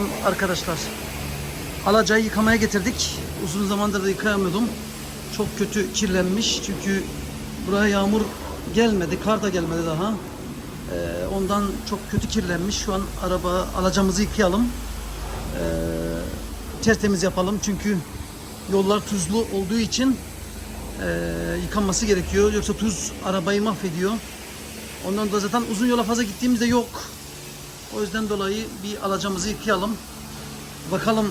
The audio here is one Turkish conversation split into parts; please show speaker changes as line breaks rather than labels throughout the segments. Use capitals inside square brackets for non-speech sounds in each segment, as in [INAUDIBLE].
selam arkadaşlar. Alacayı yıkamaya getirdik. Uzun zamandır da yıkayamıyordum. Çok kötü kirlenmiş çünkü buraya yağmur gelmedi, kar da gelmedi daha. Ee, ondan çok kötü kirlenmiş. Şu an araba alacağımızı yıkayalım. Ee, tertemiz yapalım çünkü yollar tuzlu olduğu için e, yıkanması gerekiyor. Yoksa tuz arabayı mahvediyor. Ondan da zaten uzun yola fazla gittiğimizde yok. O yüzden dolayı bir alacağımızı yıkayalım. Bakalım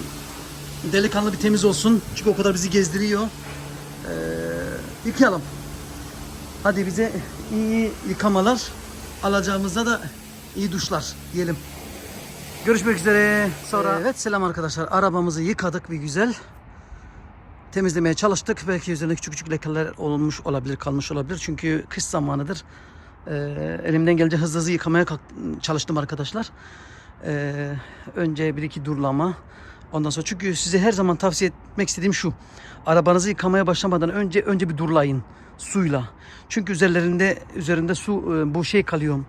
delikanlı bir temiz olsun. Çünkü o kadar bizi gezdiriyor. Ee, yıkayalım. Hadi bize iyi yıkamalar. Alacağımızda da iyi duşlar diyelim. Görüşmek üzere. Sonra. Evet selam arkadaşlar. Arabamızı yıkadık bir güzel. Temizlemeye çalıştık. Belki üzerinde küçük küçük lekeler olmuş olabilir, kalmış olabilir. Çünkü kış zamanıdır. Ee, elimden gelince hızlı hızlı yıkamaya çalıştım arkadaşlar. Ee, önce bir iki durlama. Ondan sonra çünkü size her zaman tavsiye etmek istediğim şu. Arabanızı yıkamaya başlamadan önce önce bir durlayın suyla. Çünkü üzerlerinde üzerinde su e, bu şey kalıyor.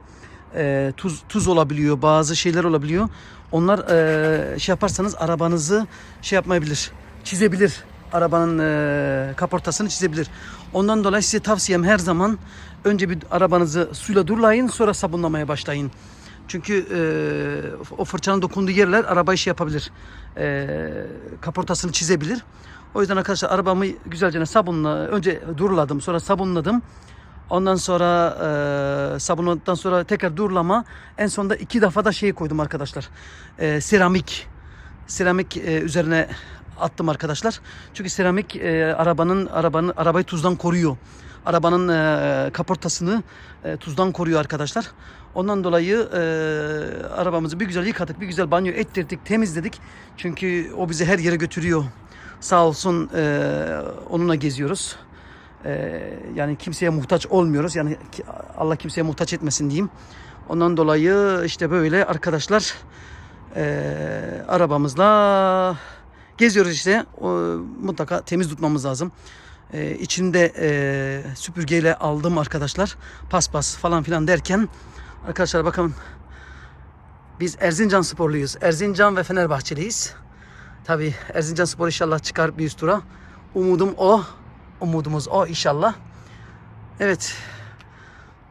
E, tuz tuz olabiliyor, bazı şeyler olabiliyor. Onlar e, şey yaparsanız arabanızı şey yapmayabilir, çizebilir. Arabanın kaportasını çizebilir. Ondan dolayı size tavsiyem her zaman önce bir arabanızı suyla durlayın, sonra sabunlamaya başlayın. Çünkü e, o fırçanın dokunduğu yerler arabayı şey yapabilir. E, kaportasını çizebilir. O yüzden arkadaşlar arabamı güzelce sabunla önce duruladım sonra sabunladım. Ondan sonra e, sabunladıktan sonra tekrar durulama. En sonunda iki defa da şey koydum arkadaşlar. E, seramik. Seramik e, üzerine attım arkadaşlar. Çünkü seramik e, arabanın arabanın arabayı tuzdan koruyor. Arabanın e, kaportasını e, tuzdan koruyor arkadaşlar. Ondan dolayı e, arabamızı bir güzel yıkadık, bir güzel banyo ettirdik, temizledik. Çünkü o bizi her yere götürüyor. Sağ olsun e, onunla geziyoruz. E, yani kimseye muhtaç olmuyoruz. Yani Allah kimseye muhtaç etmesin diyeyim. Ondan dolayı işte böyle arkadaşlar e, arabamızla geziyoruz işte. O, mutlaka temiz tutmamız lazım. E, içinde e, süpürgeyle aldım arkadaşlar. Paspas falan filan derken arkadaşlar bakın biz Erzincan sporluyuz. Erzincan ve Fenerbahçeliyiz. Tabi Erzincan Spor inşallah çıkar bir üst tura. Umudum o. Umudumuz o inşallah. Evet.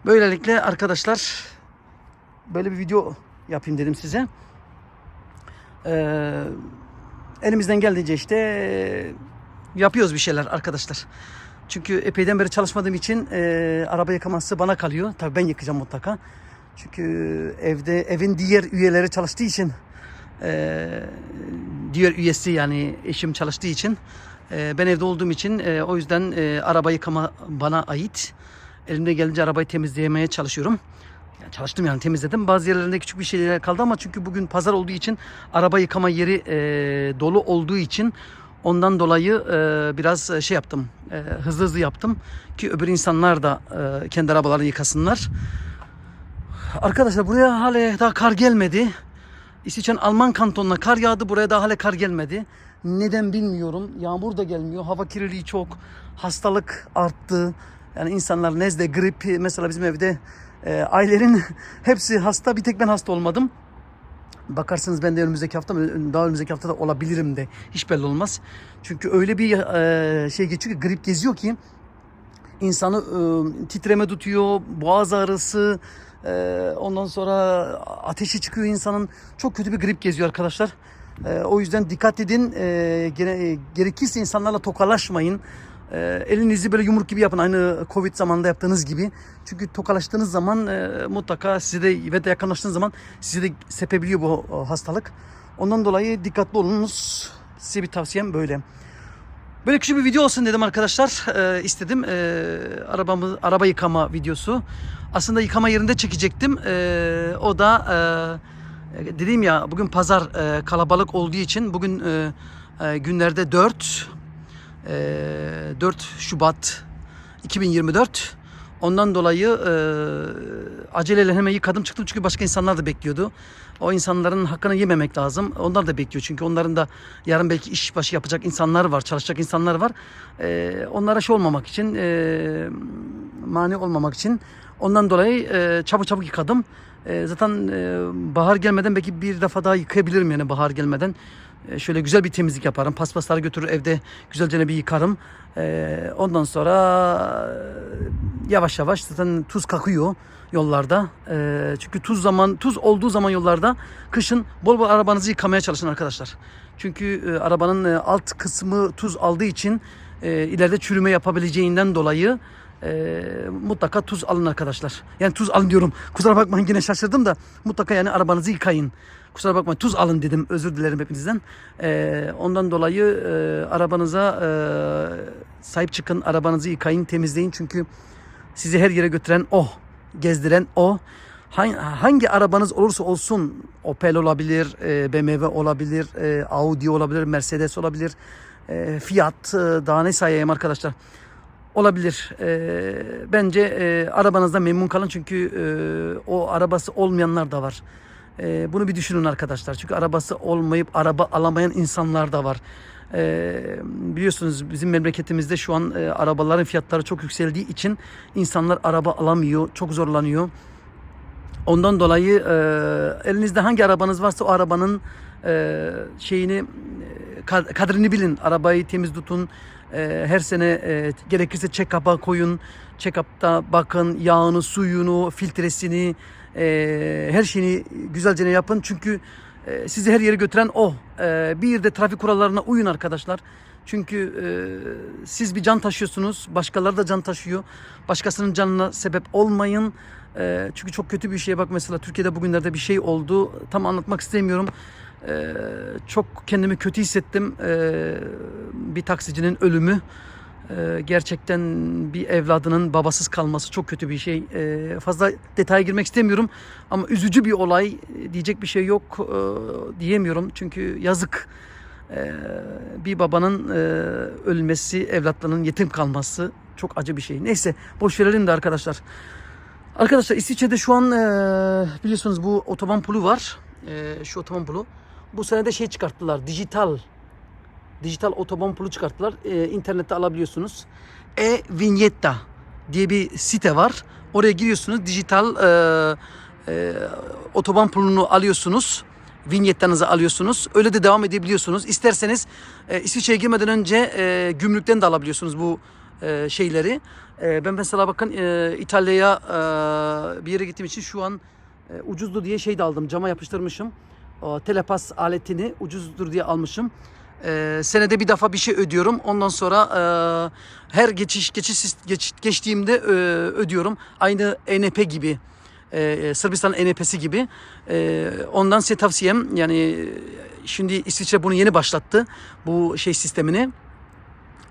Böylelikle arkadaşlar böyle bir video yapayım dedim size. Ee, elimizden geldiğince işte yapıyoruz bir şeyler arkadaşlar. Çünkü epeyden beri çalışmadığım için e, araba yıkaması bana kalıyor. Tabii ben yıkayacağım mutlaka. Çünkü evde evin diğer üyeleri çalıştığı için e, diğer üyesi yani eşim çalıştığı için e, ben evde olduğum için e, o yüzden e, araba yıkama bana ait. Elimde gelince arabayı temizlemeye çalışıyorum. Yani çalıştım yani temizledim. Bazı yerlerinde küçük bir şeyler kaldı ama çünkü bugün pazar olduğu için araba yıkama yeri e, dolu olduğu için ondan dolayı e, biraz şey yaptım. E, hızlı hızlı yaptım ki öbür insanlar da e, kendi arabalarını yıkasınlar. Arkadaşlar buraya hala daha kar gelmedi. İsviçre'nin Alman kantonuna kar yağdı. Buraya daha hala kar gelmedi. Neden bilmiyorum. Yağmur da gelmiyor. Hava kirliliği çok. Hastalık arttı. Yani insanlar nezle, grip. Mesela bizim evde e, ailenin [LAUGHS] hepsi hasta. Bir tek ben hasta olmadım. Bakarsınız ben de önümüzdeki hafta daha önümüzdeki hafta da olabilirim de. Hiç belli olmaz. Çünkü öyle bir e, şey geçiyor ki grip geziyor ki insanı e, titreme tutuyor, boğaz ağrısı, e, ondan sonra ateşi çıkıyor insanın. Çok kötü bir grip geziyor arkadaşlar. O yüzden dikkat edin. Gere, gerekirse insanlarla tokalaşmayın. E, elinizi böyle yumruk gibi yapın aynı Covid zamanında yaptığınız gibi. Çünkü tokalaştığınız zaman e, mutlaka size de ve de yakınlaştığınız zaman size de sepebiliyor bu e, hastalık. Ondan dolayı dikkatli olunuz. Size bir tavsiyem böyle. Böyle küçük bir video olsun dedim arkadaşlar. Ee, istedim. Ee, arabamı araba yıkama videosu. Aslında yıkama yerinde çekecektim. Ee, o da e, dediğim ya bugün pazar e, kalabalık olduğu için bugün e, e, günlerde 4 e, 4 Şubat 2024. Ondan dolayı e, aceleyle hemen yıkadım çıktım çünkü başka insanlar da bekliyordu. O insanların hakkını yememek lazım. Onlar da bekliyor çünkü onların da yarın belki iş başı yapacak insanlar var, çalışacak insanlar var. E, onlara şey olmamak için, e, mani olmamak için ondan dolayı e, çabuk çabuk yıkadım. E, zaten e, bahar gelmeden belki bir defa daha yıkayabilirim yani bahar gelmeden. E, şöyle güzel bir temizlik yaparım. Paspasları götürür evde güzelce bir yıkarım. E, ondan sonra e, yavaş yavaş zaten tuz kakıyor yollarda. Çünkü tuz zaman tuz olduğu zaman yollarda kışın bol bol arabanızı yıkamaya çalışın arkadaşlar. Çünkü arabanın alt kısmı tuz aldığı için ileride çürüme yapabileceğinden dolayı e, mutlaka tuz alın arkadaşlar. Yani tuz alın diyorum. Kusura bakmayın yine şaşırdım da mutlaka yani arabanızı yıkayın. Kusura bakmayın tuz alın dedim. Özür dilerim hepinizden. E, ondan dolayı e, arabanıza e, sahip çıkın. Arabanızı yıkayın, temizleyin. Çünkü sizi her yere götüren o. Gezdiren o. Hangi, arabanız olursa olsun Opel olabilir, e, BMW olabilir, e, Audi olabilir, Mercedes olabilir, e, Fiat, daha ne sayayım arkadaşlar olabilir. Bence e, arabanızda memnun kalın çünkü o arabası olmayanlar da var. E, bunu bir düşünün arkadaşlar. Çünkü arabası olmayıp araba alamayan insanlar da var. E, biliyorsunuz bizim memleketimizde şu an e, arabaların fiyatları çok yükseldiği için insanlar araba alamıyor, çok zorlanıyor. Ondan dolayı e, elinizde hangi arabanız varsa o arabanın e, şeyini e, kad- kadrini bilin. Arabayı temiz tutun. E, her sene e, gerekirse check-up'a koyun. Check-up'ta bakın yağını, suyunu, filtresini, e, her şeyini güzelce yapın. Çünkü e, sizi her yere götüren o. E, bir de trafik kurallarına uyun arkadaşlar. Çünkü e, siz bir can taşıyorsunuz, başkaları da can taşıyor. Başkasının canına sebep olmayın. E, çünkü çok kötü bir şeye bak mesela Türkiye'de bugünlerde bir şey oldu. Tam anlatmak istemiyorum. E, çok kendimi kötü hissettim. E, bir taksicinin ölümü. E, gerçekten bir evladının babasız kalması çok kötü bir şey. E, fazla detaya girmek istemiyorum ama üzücü bir olay. Diyecek bir şey yok e, diyemiyorum çünkü yazık. Ee, bir babanın e, ölmesi, evlatlarının yetim kalması çok acı bir şey. Neyse boş verelim de arkadaşlar. Arkadaşlar İsviçre'de şu an e, biliyorsunuz bu otoban pulu var. E, şu otoban pulu. Bu sene de şey çıkarttılar. Dijital dijital otoban pulu çıkarttılar. E, internette alabiliyorsunuz. E-Vignetta diye bir site var. Oraya giriyorsunuz. Dijital e, e, otoban pulunu alıyorsunuz. Vinyetlerinizi alıyorsunuz. Öyle de devam edebiliyorsunuz. İsterseniz e, İsviçre'ye girmeden önce e, gümrükten de alabiliyorsunuz bu e, şeyleri. E, ben mesela bakın e, İtalya'ya e, bir yere gittiğim için şu an e, ucuzdu diye şey de aldım. Cama yapıştırmışım. O telepas aletini ucuzdur diye almışım. E, senede bir defa bir şey ödüyorum. Ondan sonra e, her geçiş geçiş geç, geçtiğimde e, ödüyorum. Aynı ENP gibi. E, Sırbistan ENP'si gibi. E, ondan size tavsiyem yani şimdi İsviçre bunu yeni başlattı. Bu şey sistemini.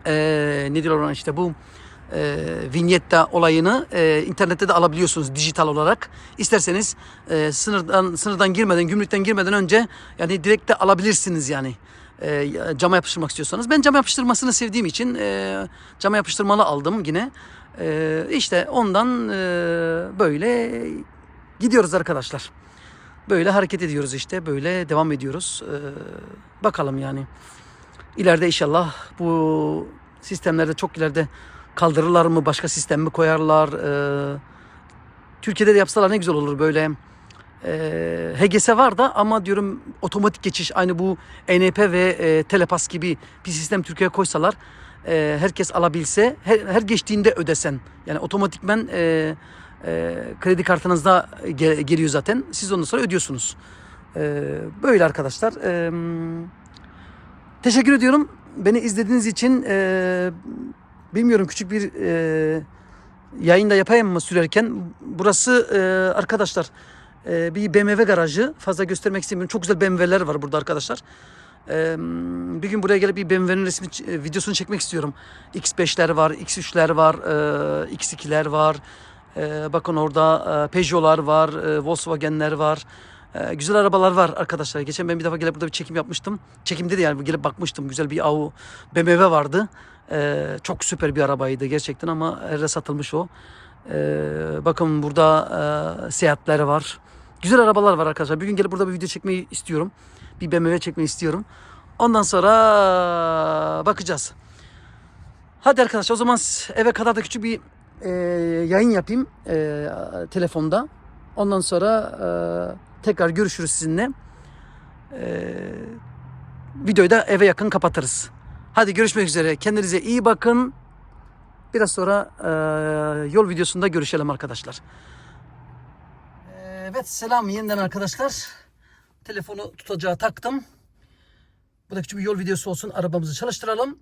E, ne diyorlar ona işte bu e, vinyetta olayını e, internette de alabiliyorsunuz dijital olarak. İsterseniz e, sınırdan sınırdan girmeden, gümrükten girmeden önce yani direkt de alabilirsiniz yani. E, cama yapıştırmak istiyorsanız. Ben cama yapıştırmasını sevdiğim için e, cama yapıştırmalı aldım yine. E, işte ondan e, böyle gidiyoruz arkadaşlar. Böyle hareket ediyoruz işte. Böyle devam ediyoruz. E, bakalım yani. İleride inşallah bu sistemlerde çok ileride kaldırırlar mı? Başka sistem mi koyarlar? E, Türkiye'de de yapsalar ne güzel olur böyle. E, HGS var da ama diyorum otomatik geçiş aynı bu ENP ve e, Telepass gibi bir sistem Türkiye'ye koysalar e, herkes alabilse her, her geçtiğinde ödesen yani otomatikmen e, e, kredi kartınızda ge- geliyor zaten siz ondan sonra ödüyorsunuz. E, böyle arkadaşlar. E, teşekkür ediyorum beni izlediğiniz için. E, bilmiyorum küçük bir e, yayında yapayım mı sürerken. Burası e, arkadaşlar e, bir BMW garajı. Fazla göstermek istemiyorum. Çok güzel BMW'ler var burada arkadaşlar. E, bir gün buraya gelip bir BMW'nin resmi e, videosunu çekmek istiyorum. X5'ler var, X3'ler var, e, X2'ler var. E, bakın orada e, Peugeot'lar var, Volkswagen'ler var. Güzel arabalar var arkadaşlar. Geçen ben bir defa gelip burada bir çekim yapmıştım. Çekimde de yani gelip bakmıştım. Güzel bir AU BMW vardı. Çok süper bir arabaydı gerçekten ama her yere satılmış o. E, bakın burada e, seyahatler var. Güzel arabalar var arkadaşlar. Bir gün gelip burada bir video çekmeyi istiyorum. Bir BMW çekmeyi istiyorum. Ondan sonra bakacağız. Hadi arkadaşlar o zaman eve kadar da küçük bir e, yayın yapayım e, telefonda. Ondan sonra e, tekrar görüşürüz sizinle. E, videoyu da eve yakın kapatırız. Hadi görüşmek üzere. Kendinize iyi bakın. Biraz sonra e, yol videosunda görüşelim arkadaşlar. Evet selam yeniden arkadaşlar. Telefonu tutacağı taktım. Bu da küçük bir yol videosu olsun. Arabamızı çalıştıralım.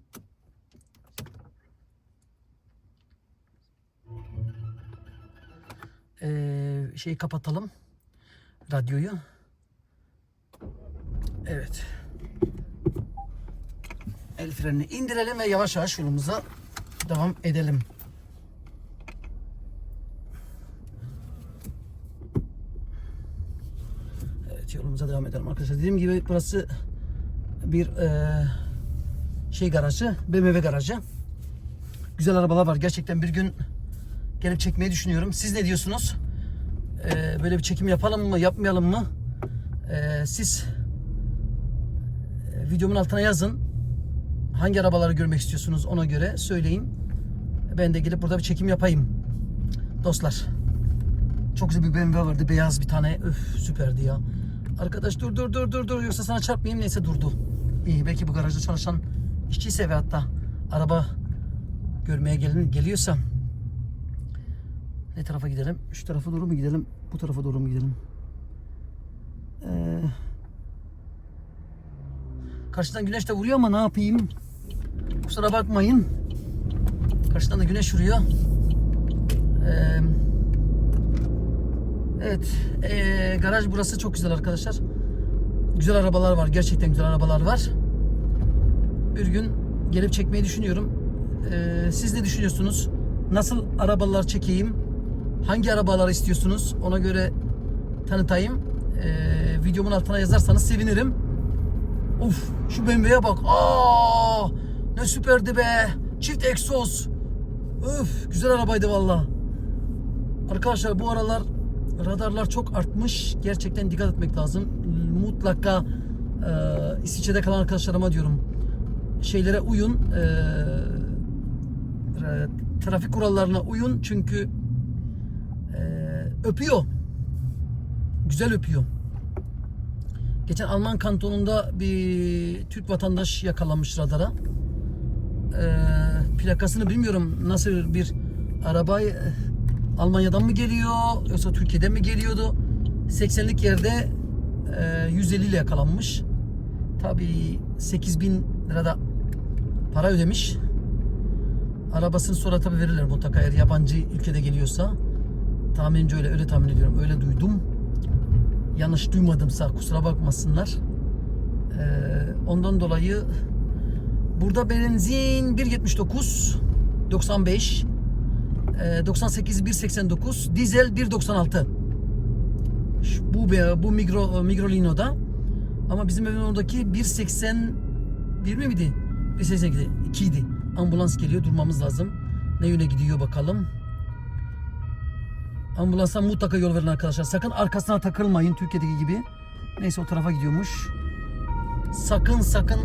Ee, şeyi kapatalım. Radyoyu. Evet. El frenini indirelim ve yavaş yavaş yolumuza devam edelim. Evet yolumuza devam edelim arkadaşlar. Dediğim gibi burası bir eee, şey garajı, BMW garajı. Güzel arabalar var. Gerçekten bir gün gelip çekmeyi düşünüyorum. Siz ne diyorsunuz? Eee, böyle bir çekim yapalım mı, yapmayalım mı? Eee, siz e, videomun altına yazın. Hangi arabaları görmek istiyorsunuz ona göre söyleyin. Ben de gelip burada bir çekim yapayım. Dostlar. Çok güzel bir BMW vardı. Beyaz bir tane. Öf süperdi ya. Arkadaş dur dur dur dur dur. Yoksa sana çarpmayayım. Neyse durdu. İyi belki bu garajda çalışan işçiyse ve hatta araba görmeye gelin, geliyorsa ne tarafa gidelim? Şu tarafa doğru mu gidelim? Bu tarafa doğru mu gidelim? Ee, karşıdan güneş de vuruyor ama ne yapayım? Kusura bakmayın. Karşıdan da güneş vuruyor. Ee, evet. ee, garaj burası çok güzel arkadaşlar. Güzel arabalar var. Gerçekten güzel arabalar var. Bir gün gelip çekmeyi düşünüyorum. Ee, siz ne düşünüyorsunuz? Nasıl arabalar çekeyim? Hangi arabalar istiyorsunuz? Ona göre tanıtayım. Ee, videomun altına yazarsanız sevinirim. Uf şu BMW'ye bak. Aa ne süperdi be. Çift egzoz. Öf güzel arabaydı valla. Arkadaşlar bu aralar radarlar çok artmış. Gerçekten dikkat etmek lazım. Mutlaka e, İsviçre'de kalan arkadaşlarıma diyorum. Şeylere uyun. E, e, trafik kurallarına uyun. Çünkü e, öpüyor. Güzel öpüyor. Geçen Alman kantonunda bir Türk vatandaş yakalanmış radara. Ee, plakasını bilmiyorum nasıl bir araba e, Almanya'dan mı geliyor yoksa Türkiye'den mi geliyordu? 80'lik yerde e, 150 ile yakalanmış. Tabii 8000 lirada para ödemiş. Arabasını sonra tabii verirler mutlaka eğer yabancı ülkede geliyorsa. Tahminimce öyle öyle tahmin ediyorum. Öyle duydum yanlış duymadımsa kusura bakmasınlar. Ee, ondan dolayı burada benzin 1.79 95 e, 98 1.89 dizel 1.96 Şu- bu bu Migro Migrolino'da ama bizim evin oradaki 1.80 bir mi miydi? 1.82 2 idi. Ambulans geliyor durmamız lazım. Ne yöne gidiyor bakalım. Ambulansa mutlaka yol verin arkadaşlar. Sakın arkasına takılmayın Türkiye'deki gibi. Neyse o tarafa gidiyormuş. Sakın sakın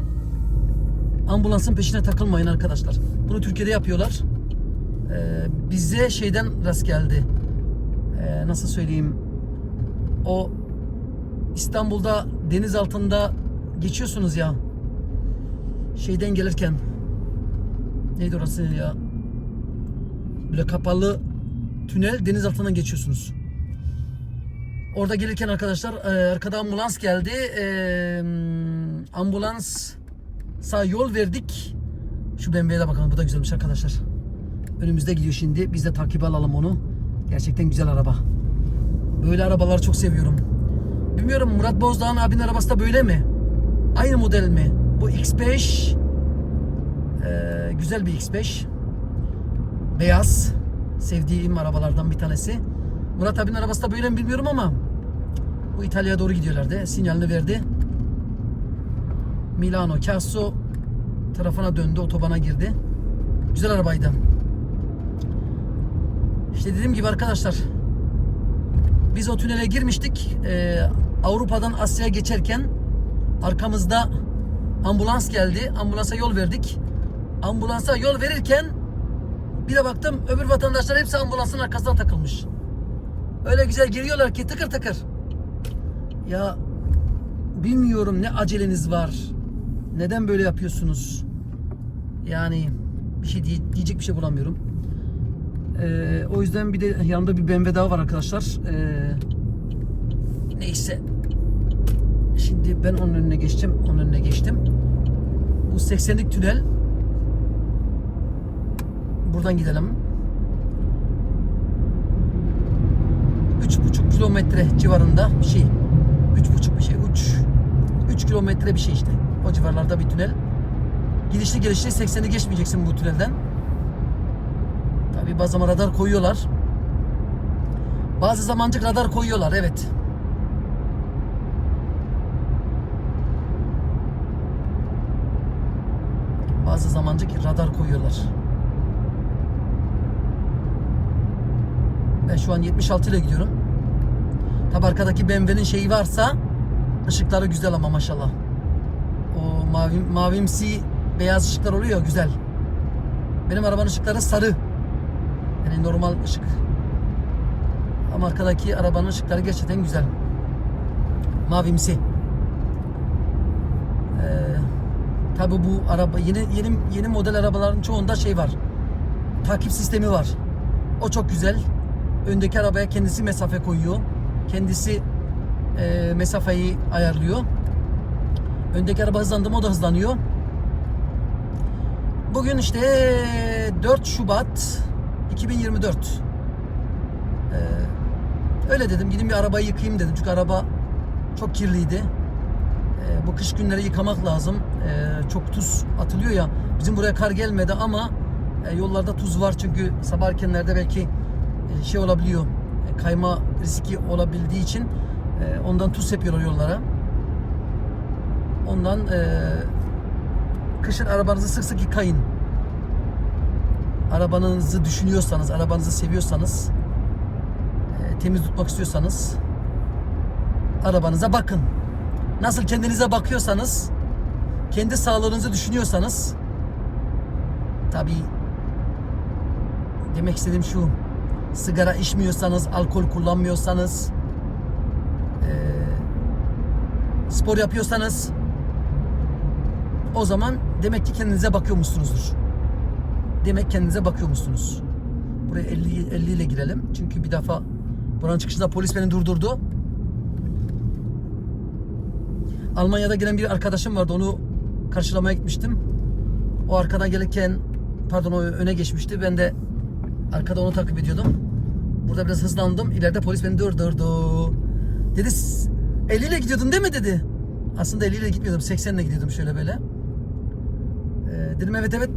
ambulansın peşine takılmayın arkadaşlar. Bunu Türkiye'de yapıyorlar. Ee, bize şeyden rast geldi. Ee, nasıl söyleyeyim? O İstanbul'da deniz altında geçiyorsunuz ya. Şeyden gelirken neydi orası ya? Böyle kapalı tünel deniz altından geçiyorsunuz. Orada gelirken arkadaşlar e, arkada ambulans geldi. E, ambulans sağ yol verdik. Şu BMW'ye de bakalım. Bu da güzelmiş arkadaşlar. Önümüzde gidiyor şimdi. Biz de takip alalım onu. Gerçekten güzel araba. Böyle arabaları çok seviyorum. Bilmiyorum Murat Bozdağ'ın abinin arabası da böyle mi? Aynı model mi? Bu X5 e, güzel bir X5. Beyaz. Sevdiğim arabalardan bir tanesi. Murat abinin arabası da böyle mi bilmiyorum ama bu İtalya'ya doğru gidiyorlardı. Sinyalini verdi. Milano Casso tarafına döndü. Otobana girdi. Güzel arabaydı. İşte dediğim gibi arkadaşlar biz o tünele girmiştik. Ee, Avrupa'dan Asya'ya geçerken arkamızda ambulans geldi. Ambulansa yol verdik. Ambulansa yol verirken bir de baktım öbür vatandaşlar hepsi ambulansın arkasına takılmış. Öyle güzel giriyorlar ki tıkır tıkır. Ya bilmiyorum ne aceleniz var. Neden böyle yapıyorsunuz? Yani bir şey diye- diyecek bir şey bulamıyorum. Ee, o yüzden bir de yanında bir BMW daha var arkadaşlar. Ee, neyse. Şimdi ben onun önüne geçtim. Onun önüne geçtim. Bu 80'lik tünel. Buradan gidelim. 3,5 kilometre civarında bir şey. 3,5 bir şey. 3 3 kilometre bir şey işte. O civarlarda bir tünel. Gidişli gelişli 80'i geçmeyeceksin bu tünelden. Tabi bazı zaman radar koyuyorlar. Bazı zamancık radar koyuyorlar evet. Bazı zamancık radar koyuyorlar. Ben şu an 76 ile gidiyorum. Tabi arkadaki BMW'nin şeyi varsa ışıkları güzel ama maşallah. O mavi, mavimsi beyaz ışıklar oluyor güzel. Benim arabanın ışıkları sarı. Yani normal ışık. Ama arkadaki arabanın ışıkları gerçekten güzel. Mavimsi. Ee, tabi bu araba yeni yeni yeni model arabaların çoğunda şey var. Takip sistemi var. O çok güzel. Öndeki arabaya kendisi mesafe koyuyor. Kendisi e, mesafeyi ayarlıyor. Öndeki araba hızlandı mı o da hızlanıyor. Bugün işte 4 Şubat 2024. Ee, öyle dedim gidin bir arabayı yıkayayım dedim. Çünkü araba çok kirliydi. Ee, bu kış günleri yıkamak lazım. Ee, çok tuz atılıyor ya. Bizim buraya kar gelmedi ama e, yollarda tuz var çünkü sabah erkenlerde belki e, şey olabiliyor. e, kayma riski olabildiği için e, ondan tuz yapıyorlar yollara. Ondan e, kışın arabanızı sık sık yıkayın. Arabanızı düşünüyorsanız, arabanızı seviyorsanız, e, temiz tutmak istiyorsanız arabanıza bakın. Nasıl kendinize bakıyorsanız, kendi sağlığınızı düşünüyorsanız tabii demek istediğim şu sigara içmiyorsanız, alkol kullanmıyorsanız e, spor yapıyorsanız o zaman demek ki kendinize bakıyormuşsunuzdur. Demek kendinize bakıyormuşsunuz. Buraya 50, 50 ile girelim. Çünkü bir defa buranın çıkışında polis beni durdurdu. Almanya'da gelen bir arkadaşım vardı. Onu karşılamaya gitmiştim. O arkadan gelirken pardon o öne geçmişti. Ben de arkada onu takip ediyordum. Burada biraz hızlandım. İleride polis beni durdurdu. Dedi 50 ile gidiyordun değil mi dedi. Aslında 50 ile gitmiyordum. 80 ile gidiyordum şöyle böyle. Ee, dedim evet evet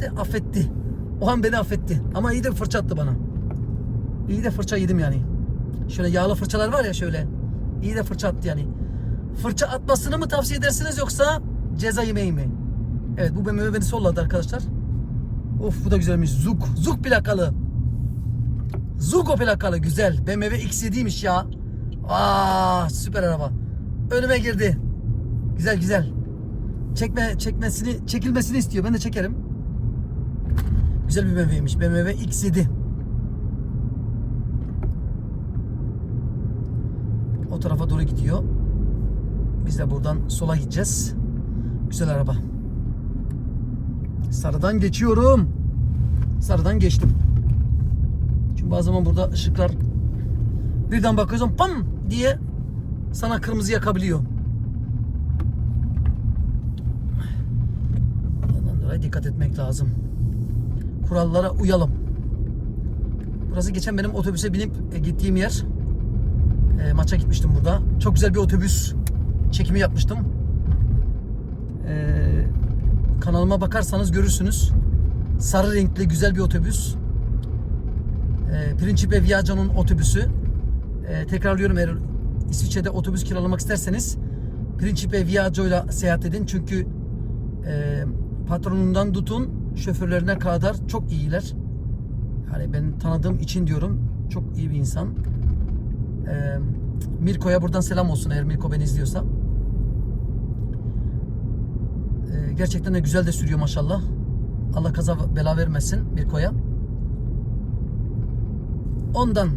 de affetti. O an beni affetti. Ama iyi de fırça attı bana. İyi de fırça yedim yani. Şöyle yağlı fırçalar var ya şöyle. İyi de fırça attı yani. Fırça atmasını mı tavsiye edersiniz yoksa ceza yemeği mi? Evet bu BMW beni solladı arkadaşlar. Of bu da güzelmiş. Zug. Zug plakalı. Zugo plakalı güzel. BMW X7'ymiş ya. Aa süper araba. Önüme girdi. Güzel güzel. Çekme çekmesini çekilmesini istiyor. Ben de çekerim. Güzel bir BMW'ymiş. BMW X7. O tarafa doğru gidiyor. Biz de buradan sola gideceğiz. Güzel araba. Sarıdan geçiyorum. Sarıdan geçtim. Çünkü bazı zaman burada ışıklar birden bakıyorsun pam diye sana kırmızı yakabiliyor. Dikkat etmek lazım. Kurallara uyalım. Burası geçen benim otobüse binip e, gittiğim yer. E, maça gitmiştim burada. Çok güzel bir otobüs çekimi yapmıştım. E, kanalıma bakarsanız görürsünüz. Sarı renkli güzel bir otobüs. E, Principe Viaggio'nun otobüsü. E, tekrarlıyorum eğer İsviçre'de otobüs kiralamak isterseniz Principe Viaggio ile seyahat edin. Çünkü e, patronundan tutun şoförlerine kadar çok iyiler. Yani ben tanıdığım için diyorum. Çok iyi bir insan. E, Mirko'ya buradan selam olsun eğer Mirko beni izliyorsa. E, gerçekten de güzel de sürüyor maşallah. Allah kaza bela vermesin Mirko'ya. Ondan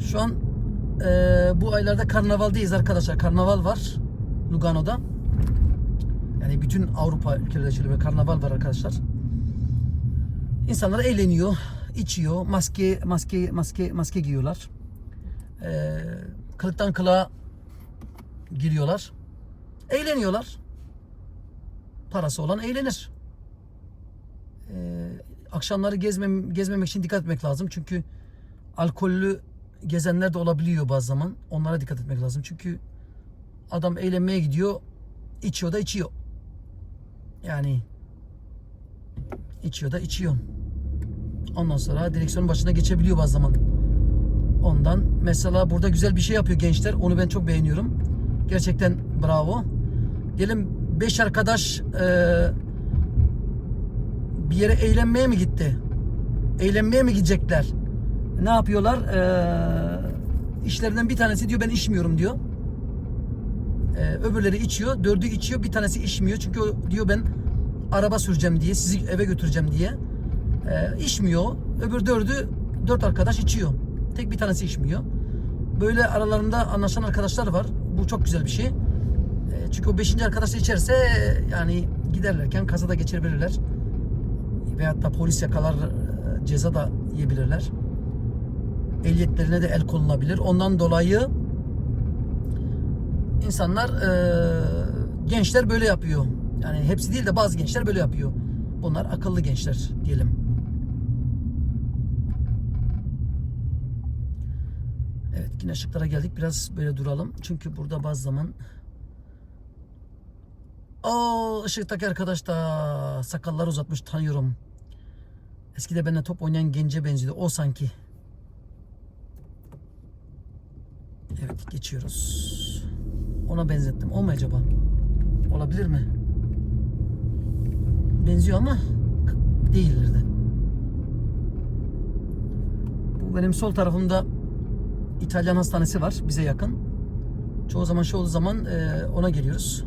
Şu an eee, bu aylarda karnavaldayız arkadaşlar. Karnaval var Lugano'da. Yani bütün Avrupa ülkelerinde şöyle bir karnaval var arkadaşlar. İnsanlar eğleniyor, içiyor, maske maske maske maske giyiyorlar. Eee kılıktan kılığa giriyorlar. Eğleniyorlar. Parası olan eğlenir. Eee, akşamları gezmem, gezmemek için dikkat etmek lazım. Çünkü alkollü gezenler de olabiliyor bazı zaman. Onlara dikkat etmek lazım. Çünkü adam eğlenmeye gidiyor, içiyor da içiyor. Yani içiyor da içiyor. Ondan sonra direksiyonun başına geçebiliyor bazı zaman. Ondan mesela burada güzel bir şey yapıyor gençler. Onu ben çok beğeniyorum. Gerçekten bravo. Diyelim 5 arkadaş eee bir yere eğlenmeye mi gitti? Eğlenmeye mi gidecekler? Ne yapıyorlar? Ee, işlerinden bir tanesi diyor ben içmiyorum diyor. Ee, öbürleri içiyor. Dördü içiyor. Bir tanesi içmiyor. Çünkü o diyor ben araba süreceğim diye sizi eve götüreceğim diye. Ee, içmiyor. Öbür dördü dört arkadaş içiyor. Tek bir tanesi içmiyor. Böyle aralarında anlaşan arkadaşlar var. Bu çok güzel bir şey. Ee, çünkü o beşinci arkadaş da içerse yani giderlerken kazada geçirebilirler veyahut da polis yakalar e, ceza da yiyebilirler. Ehliyetlerine de el konulabilir. Ondan dolayı insanlar e, gençler böyle yapıyor. Yani hepsi değil de bazı gençler böyle yapıyor. Bunlar akıllı gençler diyelim. Evet yine ışıklara geldik. Biraz böyle duralım. Çünkü burada bazı zaman o ışıktaki arkadaş da sakallar uzatmış tanıyorum. Eskide benimle top oynayan gence benziyordu. O sanki. Evet geçiyoruz. Ona benzettim. O mu acaba? Olabilir mi? Benziyor ama değildir de. Bu benim sol tarafımda İtalyan hastanesi var bize yakın. Çoğu zaman şu olduğu zaman e, ona geliyoruz.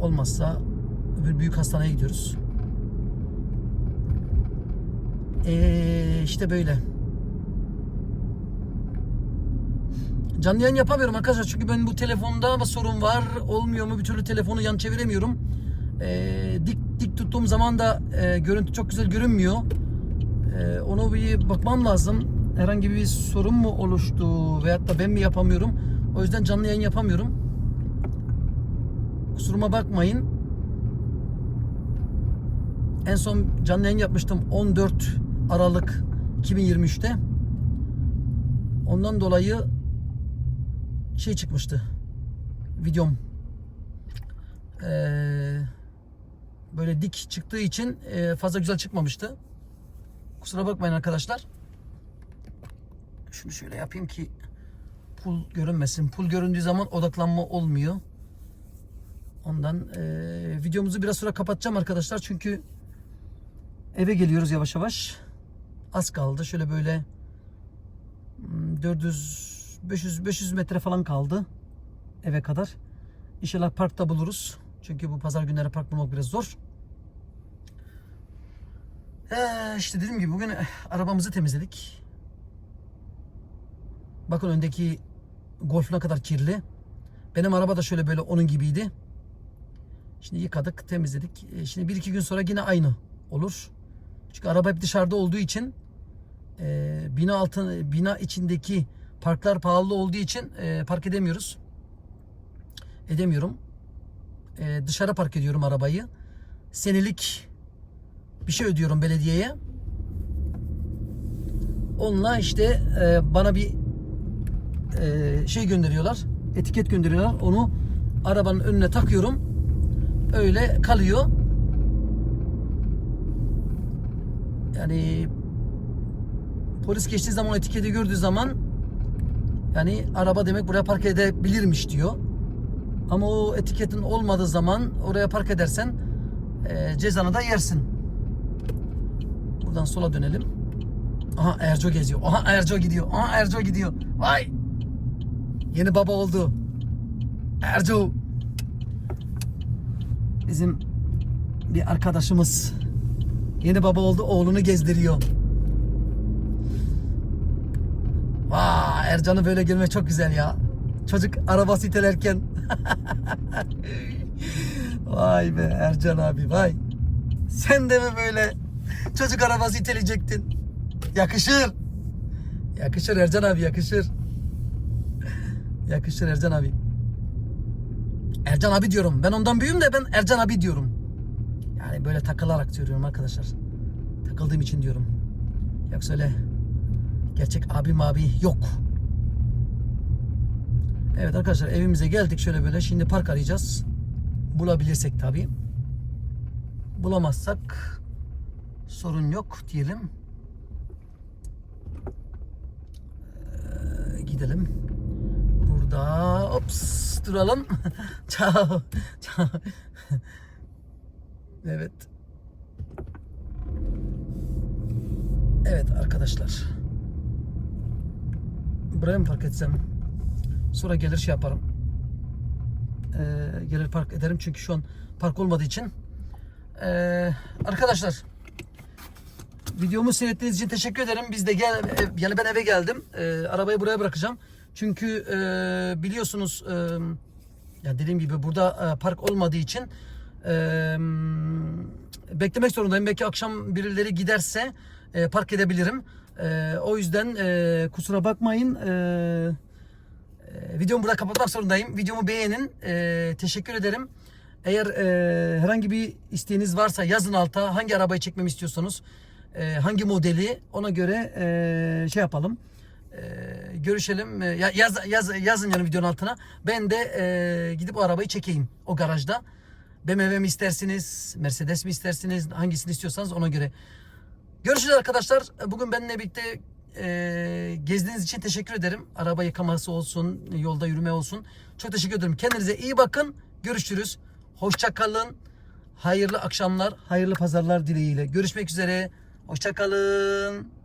Olmazsa öbür büyük hastaneye gidiyoruz. Ee, işte böyle. Canlı yayın yapamıyorum arkadaşlar çünkü ben bu telefonda sorun var. Olmuyor mu bir türlü telefonu yan çeviremiyorum. Ee, dik dik tuttuğum zaman da e, görüntü çok güzel görünmüyor. Ee, onu bir bakmam lazım. Herhangi bir sorun mu oluştu veyahut da ben mi yapamıyorum. O yüzden canlı yayın yapamıyorum. Kusuruma bakmayın. En son canlı yayın yapmıştım 14 Aralık 2023'te. Ondan dolayı şey çıkmıştı. Videom. Ee, böyle dik çıktığı için e, fazla güzel çıkmamıştı. Kusura bakmayın arkadaşlar. Şunu şöyle yapayım ki pul görünmesin. Pul göründüğü zaman odaklanma olmuyor. Ondan e, videomuzu biraz sonra kapatacağım arkadaşlar. Çünkü eve geliyoruz yavaş yavaş. Az kaldı. Şöyle böyle hmm, 400 500 500 metre falan kaldı eve kadar. İnşallah parkta buluruz. Çünkü bu pazar günleri park bulmak biraz zor. Ee, işte dediğim gibi bugün eh, arabamızı temizledik. Bakın öndeki Golf ne kadar kirli. Benim araba da şöyle böyle onun gibiydi. Şimdi yıkadık, temizledik. E, Şimdi bir iki gün sonra yine aynı olur. Çünkü araba hep dışarıda olduğu için e, bina altın bina içindeki parklar pahalı olduğu için e, park edemiyoruz. Edemiyorum. E, dışarı park ediyorum arabayı. Senelik bir şey ödüyorum belediyeye. Onunla işte e, bana bir e, şey gönderiyorlar. Etiket gönderiyorlar. Onu arabanın önüne takıyorum. Öyle kalıyor. Yani polis geçtiği zaman etiketi gördüğü zaman yani araba demek buraya park edebilirmiş diyor. Ama o etiketin olmadığı zaman oraya park edersen e, cezanı da yersin. Buradan sola dönelim. Aha Erco geziyor. Aha Erco gidiyor. Aha Erco gidiyor. Vay. Yeni baba oldu. Erco. Bizim bir arkadaşımız Yeni baba oldu oğlunu gezdiriyor. Vay Ercan'ı böyle görmek çok güzel ya. Çocuk arabası itelerken. [LAUGHS] vay be Ercan abi vay. Sen de mi böyle çocuk arabası iteleyecektin? Yakışır. Yakışır Ercan abi yakışır. Yakışır Ercan abi. Ercan abi diyorum. Ben ondan büyüğüm de ben Ercan abi diyorum. Böyle takılarak söylüyorum arkadaşlar. Takıldığım için diyorum. Yoksa öyle gerçek abim abi yok. Evet arkadaşlar evimize geldik şöyle böyle. Şimdi park arayacağız. Bulabilirsek tabii. Bulamazsak sorun yok diyelim. Ee, gidelim. Burada ops duralım. [LAUGHS] Ciao. Ciao. Evet. Evet arkadaşlar. Buraya mı park etsem? Sonra gelir şey yaparım. Ee, gelir park ederim çünkü şu an park olmadığı için. Ee, arkadaşlar videomu seyrettiğiniz için teşekkür ederim. Biz de gel yani ben eve geldim. Ee, arabayı buraya bırakacağım. Çünkü e, biliyorsunuz e, yani dediğim gibi burada e, park olmadığı için e, beklemek zorundayım. Belki akşam birileri giderse e, park edebilirim. E, o yüzden e, kusura bakmayın. E, e, videomu burada kapatmak zorundayım. Videomu beğenin. E, teşekkür ederim. Eğer e, herhangi bir isteğiniz varsa yazın alta hangi arabayı çekmemi istiyorsanız e, hangi modeli ona göre e, şey yapalım. E, görüşelim. E, ya- yaz, yaz, yazın yani videonun altına. Ben de e, gidip o arabayı çekeyim o garajda. BMW mi istersiniz? Mercedes mi istersiniz? Hangisini istiyorsanız ona göre. Görüşürüz arkadaşlar. Bugün benimle birlikte e, gezdiğiniz için teşekkür ederim. Araba yıkaması olsun, yolda yürüme olsun. Çok teşekkür ederim. Kendinize iyi bakın. Görüşürüz. Hoşça kalın. Hayırlı akşamlar, hayırlı pazarlar dileğiyle. Görüşmek üzere. Hoşça kalın.